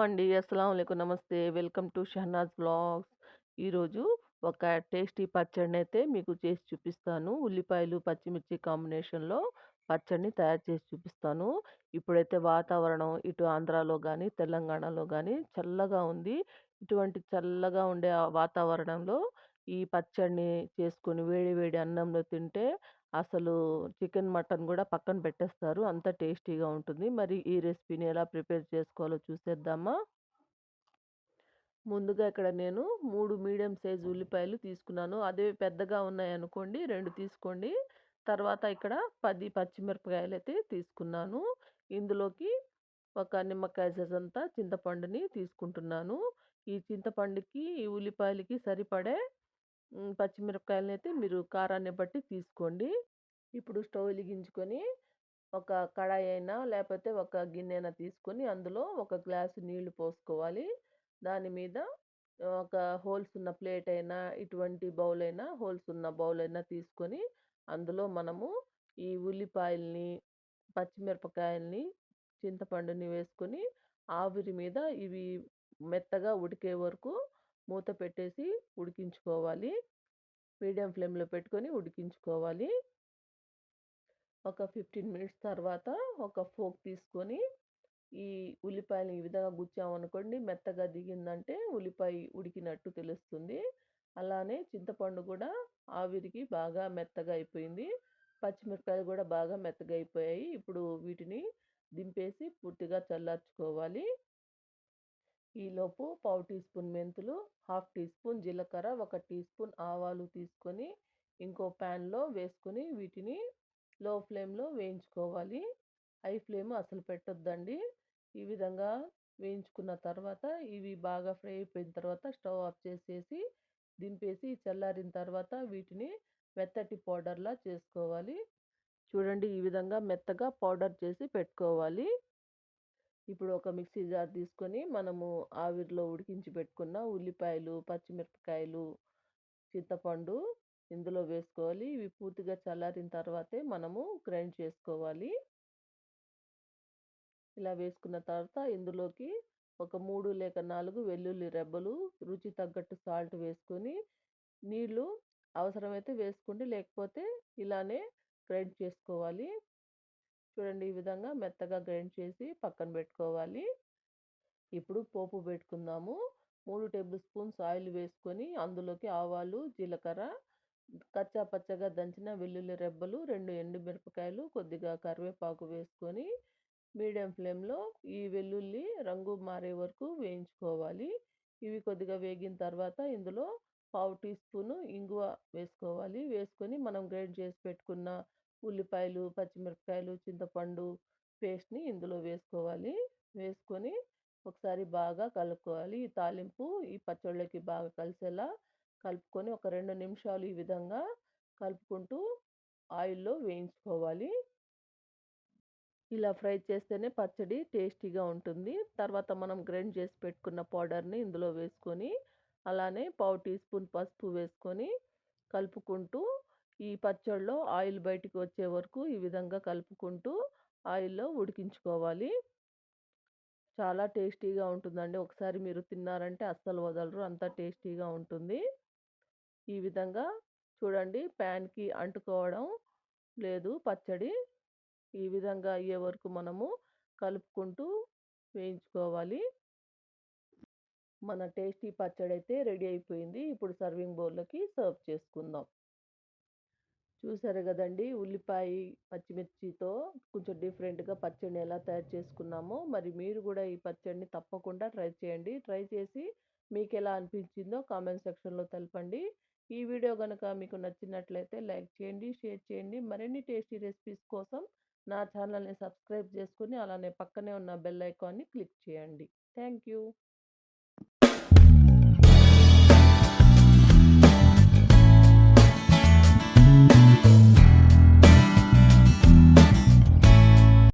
అండి. అస్సలాముఅలైకుం. నమస్తే. Welcome to Shahnaz blogs ఈరోజు ఒక టేస్టీ పచ్చడిని అయితే మీకు చేసి చూపిస్తాను. ఉల్లిపాయలు, పచ్చిమిర్చి కాంబినేషన్‌లో పచ్చడిని తయారు చేసి చూపిస్తాను. ఇప్పుడైతే వాతావరణం ఇటు ఆంధ్రాలో కానీ తెలంగాణలో కానీ చల్లగా ఉంది. ఇటువంటి చల్లగా ఉండే వాతావరణంలో ఈ పచ్చడిని చేసుకొని వేడి వేడి అన్నంలో తింటే అసలు చికెన్, మటన్ గూడా పక్కన పెట్టేస్తారు. అంత టేస్టీగా ఉంటుంది. మరి ఈ రెసిపీని ఎలా ప్రిపేర్ చేసుకోవాలో చూసేద్దామా? ముందుగా ఇక్కడ నేను 3 మీడియం సైజ్ ఉల్లిపాయలు తీసుకున్నాను. అదే పెద్దగా ఉన్నాయనుకోండి 2 తీసుకోండి. తర్వాత ఇక్కడ 10 పచ్చిమిరపకాయలైతే తీసుకున్నాను. ఇందులోకి ఒక నిమ్మకాయ సైజ్ అంతా చింతపండుని తీసుకుంటున్నాను. ఈ చింతపండుకి, ఈ ఉల్లిపాయలకి సరిపడే పచ్చిమిరపకాయలని అయితే మీరు కారాన్ని బట్టి తీసుకోండి. ఇప్పుడు స్టవ్ వెలిగించుకొని ఒక కడాయి అయినా లేకపోతే ఒక గిన్నె అయినా తీసుకొని అందులో ఒక గ్లాసు నీళ్ళు పోసుకోవాలి. దాని మీద ఒక హోల్స్ ఉన్న ప్లేట్ అయినా, ఇటువంటి బౌల్ అయినా, హోల్స్ ఉన్న బౌల్ అయినా తీసుకొని అందులో మనము ఈ ఉల్లిపాయల్ని, పచ్చిమిరపకాయల్ని, చింతపండుని వేసుకొని ఆవిరి మీద ఇవి మెత్తగా ఉడికే వరకు మూత పెట్టేసి ఉడికించుకోవాలి. మీడియం ఫ్లేమ్‌లో పెట్టుకొని ఉడికించుకోవాలి. ఒక 15 మినిట్స్ తర్వాత ఒక ఫోక్ తీసుకొని ఈ ఉల్లిపాయలని ఈ విధంగా గుచ్చామనుకోండి మెత్తగా దిగిందంటే ఉల్లిపాయ ఉడికినట్టు తెలుస్తుంది. అలానే చింతపండు కూడా ఆవిరికి బాగా మెత్తగా అయిపోయింది. పచ్చిమిరపకాయలు కూడా బాగా మెత్తగా అయిపోయాయి. ఇప్పుడు వీటిని దింపేసి పూర్తిగా చల్లార్చుకోవాలి. ఈలోపు పావు టీ స్పూన్ మెంతులు, హాఫ్ టీ స్పూన్ జీలకర్ర, ఒక టీ స్పూన్ ఆవాలు తీసుకొని ఇంకో ప్యాన్‌లో వేసుకొని వీటిని లో ఫ్లేమ్‌లో వేయించుకోవాలి. హై ఫ్లేమ్ అసలు పెట్టొద్దండి. ఈ విధంగా వేయించుకున్న తర్వాత ఇవి బాగా ఫ్రై అయిపోయిన తర్వాత స్టవ్ ఆఫ్ చేసేసి దింపేసి చల్లారిన తర్వాత వీటిని మెత్తటి పౌడర్‌లా చేసుకోవాలి. చూడండి ఈ విధంగా మెత్తగా పౌడర్ చేసి పెట్టుకోవాలి. ఇప్పుడు ఒక మిక్సీ జార్ తీసుకొని మనము ఆవిరిలో ఉడికించి పెట్టుకున్న ఉల్లిపాయలు, పచ్చిమిరపకాయలు, చింతపండు ఇందులో వేసుకోవాలి. ఇవి పూర్తిగా చల్లారిన తర్వాతే మనము గ్రైండ్ చేసుకోవాలి. ఇలా వేసుకున్న తర్వాత ఇందులోకి ఒక మూడు లేక నాలుగు వెల్లుల్లి రెబ్బలు, రుచి తగ్గట్టు సాల్ట్ వేసుకొని నీళ్ళు అవసరమైతే వేసుకోండి. లేకపోతే ఇలానే గ్రైండ్ చేసుకోవాలి. చూడండి ఈ విధంగా మెత్తగా గ్రైండ్ చేసి పక్కన పెట్టుకోవాలి. ఇప్పుడు పోపు పెట్టుకుందాము. మూడు టేబుల్ స్పూన్స్ ఆయిల్ వేసుకొని అందులోకి ఆవాలు, జీలకర్ర, కచ్చా పచ్చగా దంచిన వెల్లుల్లి రెబ్బలు, రెండు ఎండుమిరపకాయలు, కొద్దిగా కరివేపాకు వేసుకొని మీడియం ఫ్లేమ్‌లో ఈ వెల్లుల్లి రంగు మారే వరకు వేయించుకోవాలి. ఇవి కొద్దిగా వేగిన తర్వాత ఇందులో పావు టీ స్పూను ఇంగువ వేసుకోవాలి. వేసుకొని మనం గ్రైండ్ చేసి పెట్టుకున్న ఉల్లిపాయలు, పచ్చిమిరపకాయలు, చింతపండు పేస్ట్‌ని ఇందులో వేసుకోవాలి. వేసుకొని ఒకసారి బాగా కలుపుకోవాలి. ఈ తాలింపు ఈ పచ్చళ్ళకి బాగా కలిసేలా కలుపుకొని ఒక రెండు నిమిషాలు ఈ విధంగా కలుపుకుంటూ ఆయిల్‌లో వేయించుకోవాలి. ఇలా ఫ్రై చేస్తేనే పచ్చడి టేస్టీగా ఉంటుంది. తర్వాత మనం గ్రైండ్ చేసి పెట్టుకున్న పౌడర్‌ని ఇందులో వేసుకొని అలానే పావు టీ స్పూన్ పసుపు వేసుకొని కలుపుకుంటూ ఈ పచ్చడిలో ఆయిల్ బయటికి వచ్చే వరకు ఈ విధంగా కలుపుకుంటూ ఆయిల్‌లో ఉడికించుకోవాలి. చాలా టేస్టీగా ఉంటుందండి. ఒకసారి మీరు తిన్నారంటే అస్సలు వదలరు. అంత టేస్టీగా ఉంటుంది. ఈ విధంగా చూడండి ప్యాన్‌కి అంటుకోవడం లేదు పచ్చడి. ఈ విధంగా అయ్యే వరకు మనము కలుపుకుంటూ వేయించుకోవాలి. మన టేస్టీ పచ్చడి అయితే రెడీ అయిపోయింది. ఇప్పుడు సర్వింగ్ బౌల్‌లోకి సర్వ్ చేసుకుందాం. చూసారు కదండి ఉల్లిపాయ, పచ్చిమిర్చితో కొంచెం డిఫరెంట్‌గా పచ్చడిని ఎలా తయారు చేసుకున్నామో, మరి మీరు కూడా ఈ పచ్చడిని తప్పకుండా ట్రై చేయండి. ట్రై చేసి మీకు ఎలా అనిపించిందో కామెంట్ సెక్షన్‌లో తెలపండి. ఈ వీడియో కనుక మీకు నచ్చినట్లయితే లైక్ చేయండి, షేర్ చేయండి. మరిన్ని టేస్టీ రెసిపీస్ కోసం నా ఛానల్‌ని సబ్స్క్రైబ్ చేసుకుని అలానే పక్కనే ఉన్న బెల్ ఐకాన్‌ని క్లిక్ చేయండి. Thank you.